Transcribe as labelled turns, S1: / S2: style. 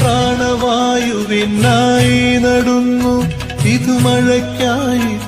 S1: പ്രാണവായുവിനായി നടുന്നു. ഇത് മഴയ്ക്കായി